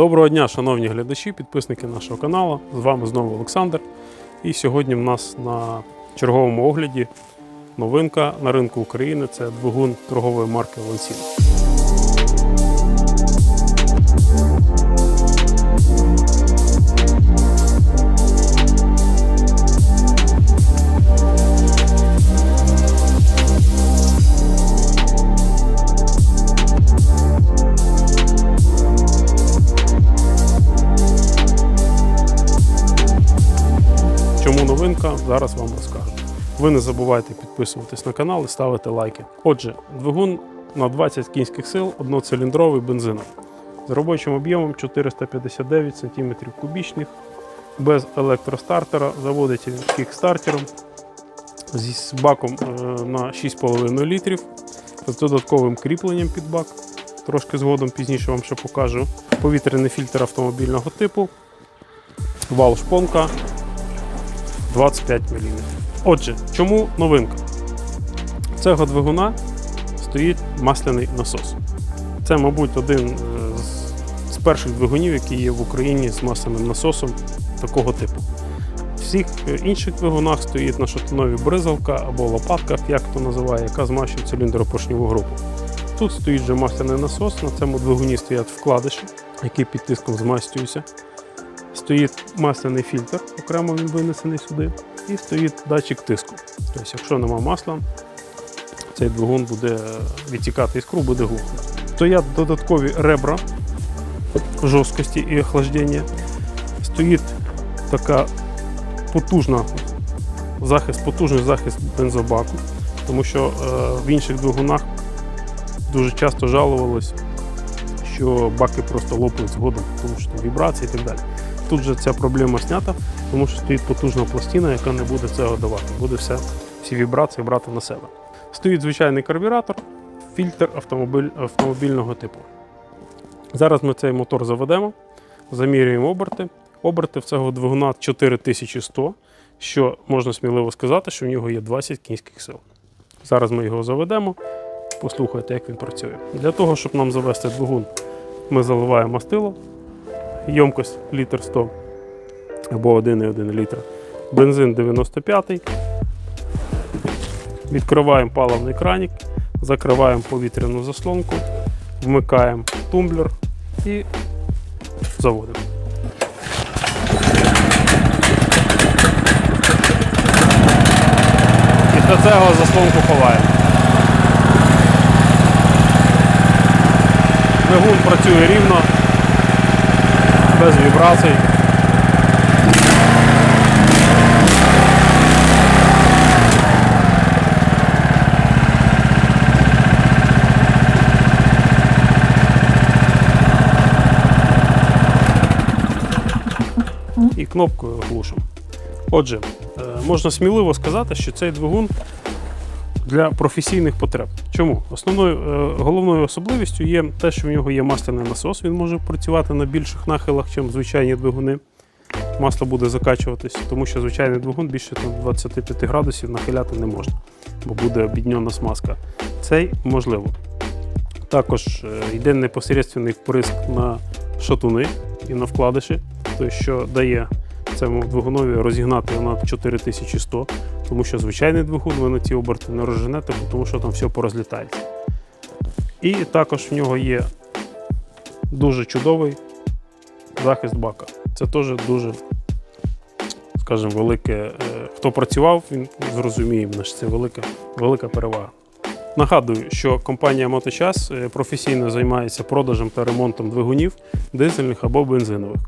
Доброго дня, шановні глядачі, підписники нашого каналу. З вами знову Олександр. І сьогодні в нас на черговому огляді новинка на ринку України це двигун торгової марки Лансін. Новинка? Зараз вам розкажу. Ви не забувайте підписуватись на канал і ставити лайки. Отже, двигун на 20 кінських сил, одноциліндровий бензиновий. З робочим об'ємом 459 см кубічних, без електростартера, заводиться він кікстартером з баком е, на 6,5 літрів, з додатковим кріпленням під бак. Трошки згодом пізніше вам ще покажу. Повітряний фільтр автомобільного типу, вал шпонка 25 мм. Отже, чому новинка? В Цього двигуна стоїть масляний насос. Це, мабуть, один е, з- перших двигунів, які є в Україні з масляним насосом такого типу. В всіх е, інших двигунах стоїть на шатунові бризалка або лопатка, як хто називає, яка змащує циліндропоршньову групу. Тут стоїть вже масляний насос, на цьому двигуні стоять вкладиші, які під тиском змастюються. Стоїть масляний фільтр, окремо він винесений сюди, і стоїть датчик тиску. Тобто, якщо нема масла, цей двигун буде відтікати іскру, буде глухнути. Стоять додаткові ребра жорсткості і охлаждення. Стоїть така потужна захист, потужний захист бензобаку, тому що е, в інших двигунах дуже часто жалувалось, що баки просто лопають згодом, тому що там вібрації і так далі. Тут же ця проблема знята, тому що стоїть потужна пластина, яка не буде цього давати, буде все, всі вібрації брати на себе. Стоїть звичайний карбюратор, фільтр автомобіль, автомобільного типу. Зараз ми цей мотор заведемо, замірюємо оберти. Оберти в цього двигуна 4100, що можна сміливо сказати, що в нього є 20 кінських сил. Зараз ми його заведемо, послухайте, як він працює. Для того, щоб нам завести двигун, ми заливаємо мастило, ємкость літр 100 або 1,1 літра. Бензин 95. Відкриваємо паливний кранік, закриваємо повітряну заслонку, вмикаємо тумблер і заводимо. Після цього заслонку ховаємо. Двигун працює рівно, без вібрацій. І кнопкою глушимо. Отже, е, можна сміливо сказати, що цей двигун для професійних потреб. Чому? Основною е, головною особливістю є те, що в нього є масляний насос. Він може працювати на більших нахилах, ніж звичайні двигуни. Масло буде закачуватись, тому що звичайний двигун більше 25 градусів нахиляти не можна, бо буде обідньона смазка. Цей можливо. Також е, йде непосередньоний вприск на шатуни і на вкладиші, тобто, що дає цьому двигунові розігнати на 4100, тому що звичайний двигун ви на ці оберти не розженете, тому що там все порозлітається. І також в нього є дуже чудовий захист бака. Це теж дуже, скажімо, велике. е, Хто працював, він зрозуміє, що це велика, велика перевага. Нагадую, що компанія Моточас е, професійно займається продажем та ремонтом двигунів дизельних або бензинових.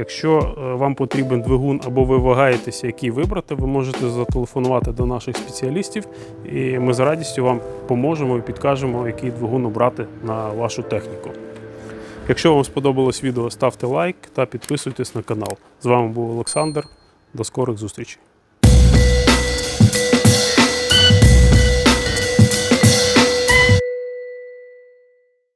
Якщо е, вам потрібен двигун або ви вагаєтеся, який вибрати, ви можете зателефонувати до наших спеціалістів, і ми з радістю вам поможемо і підкажемо, який двигун обрати на вашу техніку. Якщо вам сподобалось відео, ставте лайк та підписуйтесь на канал. З вами був Олександр. До скорих зустрічей!